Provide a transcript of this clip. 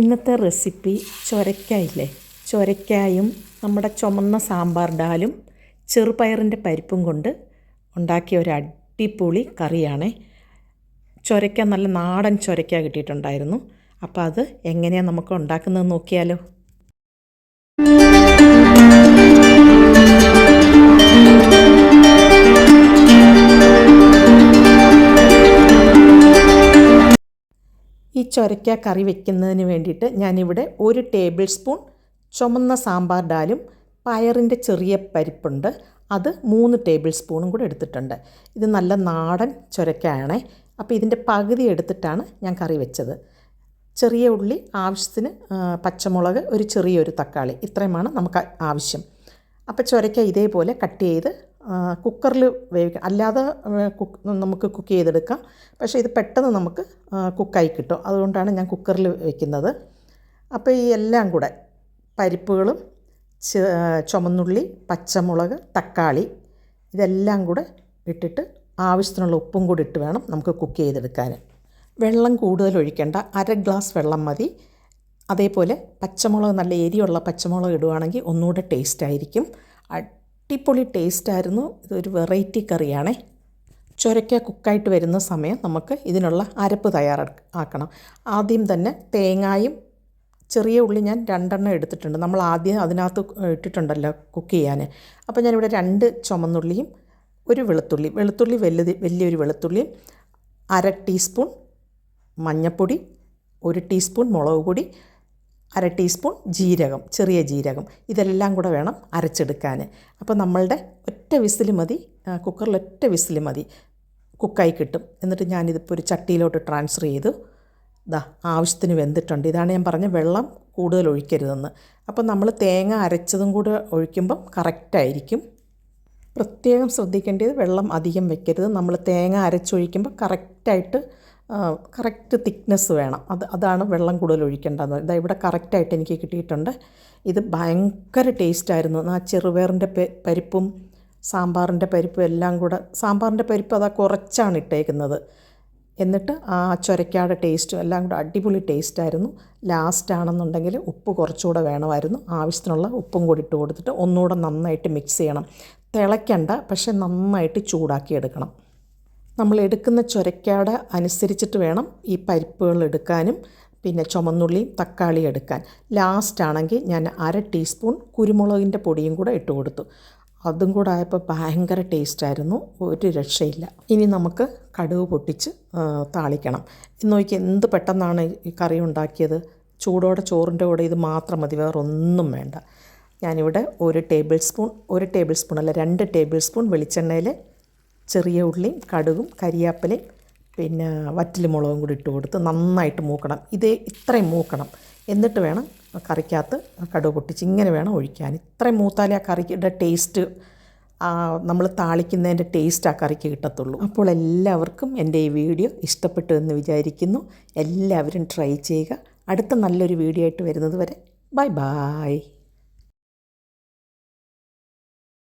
ഇന്നത്തെ റെസിപ്പി ചൊരക്കായില്ലേ? ചൊരക്കായും നമ്മുടെ ചുമന്ന സാമ്പാർ ഡാലും ചെറുപയറിന്റെ പരിപ്പും കൊണ്ട് ഉണ്ടാക്കിയ ഒരു അടിപൊളി കറിയാണ്. ചൊരക്ക നല്ല നാടൻ ചൊരക്ക കിട്ടിയിട്ടുണ്ടായിരുന്നു. അപ്പോൾ അത് എങ്ങനെയാണ് നമുക്ക് ഉണ്ടാക്കുന്നത് നോക്കിയാലോ? ഈ ചൊരക്ക കറി വെക്കുന്നതിന് വേണ്ടിയിട്ട് ഞാനിവിടെ ഒരു ടേബിൾ സ്പൂൺ ചുമന്ന സാമ്പാർ ഡാലും പയറിന്റെ ചെറിയ പരിപ്പുണ്ട്. അത് മൂന്ന് ടേബിൾ സ്പൂണും കൂടെ എടുത്തിട്ടുണ്ട്. ഇത് നല്ല നാടൻ ചൊരക്കയാണേ അപ്പോൾ ഇതിന്റെ പകുതി എടുത്തിട്ടാണ് ഞാൻ കറി വെച്ചത്. ചെറിയ ഉള്ളി ആവശ്യത്തിന് പച്ചമുളക് ഒരു ചെറിയൊരു തക്കാളി. ഇത്രയുമാണ് നമുക്ക് ആവശ്യം. അപ്പോൾ ചൊരക്ക ഇതേപോലെ കട്ട് ചെയ്ത് കുക്കറിൽ വേവിക്കാം. അല്ലാതെ കുക്ക് നമുക്ക് കുക്ക് ചെയ്തെടുക്കാം. പക്ഷേ ഇത് പെട്ടെന്ന് നമുക്ക് കുക്കായി കിട്ടും. അതുകൊണ്ടാണ് ഞാൻ കുക്കറിൽ വെക്കുന്നത്. അപ്പോൾ ഈ എല്ലാം കൂടെ പരിപ്പുകളും ചുമന്നുള്ളി പച്ചമുളക് തക്കാളി ഇതെല്ലാം കൂടെ ഇട്ടിട്ട് ആവശ്യത്തിനുള്ള ഉപ്പും കൂടി ഇട്ട് വേണം നമുക്ക് കുക്ക് ചെയ്തെടുക്കാൻ വെള്ളം കൂടുതൽ ഒഴിക്കേണ്ട. അര ഗ്ലാസ് വെള്ളം മതി. അതേപോലെ പച്ചമുളക് നല്ല എരിയുള്ള പച്ചമുളക് ഇടുവാണെങ്കിൽ ഒന്നുകൂടെ ടേസ്റ്റ് ആയിരിക്കും. അടിപൊളി ടേസ്റ്റായിരുന്നു ഇതൊരു വെറൈറ്റി കറിയാണേ. ചുരക്ക കുക്കായിട്ട് വരുന്ന സമയം നമുക്ക് ഇതിനുള്ള അരപ്പ് തയ്യാറാക്കണം ആദ്യം തന്നെ തേങ്ങായും ചെറിയ ഉള്ളി ഞാൻ രണ്ടെണ്ണം എടുത്തിട്ടുണ്ട്. നമ്മൾ ആദ്യം അതിനകത്ത് ഇട്ടിട്ടുണ്ടല്ലോ കുക്ക് ചെയ്യാൻ അപ്പോൾ ഞാനിവിടെ രണ്ട് ചുമന്നുള്ളിയും ഒരു വെളുത്തുള്ളി വെളുത്തുള്ളി വലുത് വലിയൊരു വെളുത്തുള്ളിയും അര ടീസ്പൂൺ മഞ്ഞൾപ്പൊടി ഒരു ടീസ്പൂൺ മുളക് പൊടി അര ടീസ്പൂൺ ജീരകം ചെറിയ ജീരകം. ഇതെല്ലാം കൂടെ വേണം അരച്ചെടുക്കാൻ. അപ്പോൾ നമ്മളുടെ ഒറ്റ വിസിൽ മതി. കുക്കറിൽ ഒറ്റ വിസിൽ മതി. കുക്കായി കിട്ടും. എന്നിട്ട് ഞാനിതിപ്പോൾ ഒരു ചട്ടിയിലോട്ട് ട്രാൻസ്ഫർ ചെയ്തു. ദാ ആവശ്യത്തിന് വെന്തിട്ടുണ്ട്. ഇതാണ് ഞാൻ പറഞ്ഞ വെള്ളം കൂടുതൽ ഒഴിക്കരുതെന്ന്. അപ്പോൾ നമ്മൾ തേങ്ങ അരച്ചതും കൂടെ ഒഴിക്കുമ്പം കറക്റ്റായിരിക്കും പ്രത്യേകം ശ്രദ്ധിക്കേണ്ടത് വെള്ളം അധികം വെക്കരുത്. നമ്മൾ തേങ്ങ അരച്ചൊഴിക്കുമ്പോൾ കറക്റ്റായിട്ട് കറക്റ്റ് തിക്നെസ് വേണം. അത് അതാണ് വെള്ളം കൂടുതൽ ഒഴിക്കേണ്ടത്. ഇതാ ഇവിടെ കറക്റ്റായിട്ട് എനിക്ക് കിട്ടിയിട്ടുണ്ട്. ഇത് ഭയങ്കര ടേസ്റ്റായിരുന്നു ആ ചെറുപയറിന്റെ പരിപ്പും സാമ്പാറിന്റെ പരിപ്പും എല്ലാം കൂടെ സാമ്പാറിന്റെ പരിപ്പ് അതാ കുറച്ചാണ് ഇട്ടേക്കുന്നത്. എന്നിട്ട് ആ ചൊരക്കാടെ ടേസ്റ്റും എല്ലാം കൂടെ അടിപൊളി ടേസ്റ്റായിരുന്നു ലാസ്റ്റ് ആണെന്നുണ്ടെങ്കിൽ ഉപ്പ് കുറച്ചുകൂടെ വേണമായിരുന്നു. ആവശ്യത്തിനുള്ള ഉപ്പും കൂടി ഇട്ട് കൊടുത്തിട്ട് ഒന്നുകൂടെ നന്നായിട്ട് മിക്സ് ചെയ്യണം. തിളയ്ക്കണ്ട പക്ഷെ നന്നായിട്ട് ചൂടാക്കി എടുക്കണം. നമ്മൾ എടുക്കുന്ന ചൊരക്കാട് അനുസരിച്ചിട്ട് വേണം ഈ പരിപ്പുകൾ എടുക്കാനും പിന്നെ ചുമന്നുള്ളിയും തക്കാളിയും എടുക്കാൻ. ലാസ്റ്റ് ആണെങ്കിൽ ഞാൻ അര ടീസ്പൂൺ കുരുമുളകിന്റെ പൊടിയും കൂടെ ഇട്ട് കൊടുത്തു. അതും കൂടെ ആയപ്പോൾ ഭയങ്കര ടേസ്റ്റായിരുന്നു ഒരു രക്ഷയില്ല. ഇനി നമുക്ക് കടുക് പൊട്ടിച്ച് താളിക്കണം. നോക്കി എന്ത് പെട്ടെന്നാണ് ഈ കറി ഉണ്ടാക്കിയത്? ചൂടോടെ ചോറിന്റെ കൂടെ ഇത് മാത്രം മതി വേറെ ഒന്നും വേണ്ട. ഞാനിവിടെ ഒരു ടേബിൾ സ്പൂൺ ഒരു ടേബിൾ സ്പൂൺ അല്ല രണ്ട് ടേബിൾ സ്പൂൺ വെളിച്ചെണ്ണയിൽ ചെറിയ ഉള്ളിയും കടുകും കരിയാപ്പിലയും പിന്നെ വറ്റൽമുളകും കൂടി ഇട്ട് കൊടുത്ത് നന്നായിട്ട് മൂക്കണം. ഇത് ഇത്രയും മൂക്കണം. എന്നിട്ട് വേണം കറിക്കകത്ത് കടുക് പൊട്ടിച്ച് ഇങ്ങനെ വേണം ഒഴിക്കാൻ. ഇത്രയും മൂത്താലേ ആ കറിയുടെ ടേസ്റ്റ് നമ്മൾ താളിക്കുന്നതിന്റെ ടേസ്റ്റ് ആ കറിക്ക് കിട്ടത്തുള്ളൂ. അപ്പോൾ എല്ലാവർക്കും എന്റെ ഈ വീഡിയോ ഇഷ്ടപ്പെട്ടു എന്ന് വിചാരിക്കുന്നു. എല്ലാവരും ട്രൈ ചെയ്യുക. അടുത്ത നല്ലൊരു വീഡിയോ ആയിട്ട് വരുന്നത് വരെ ബൈ ബായ്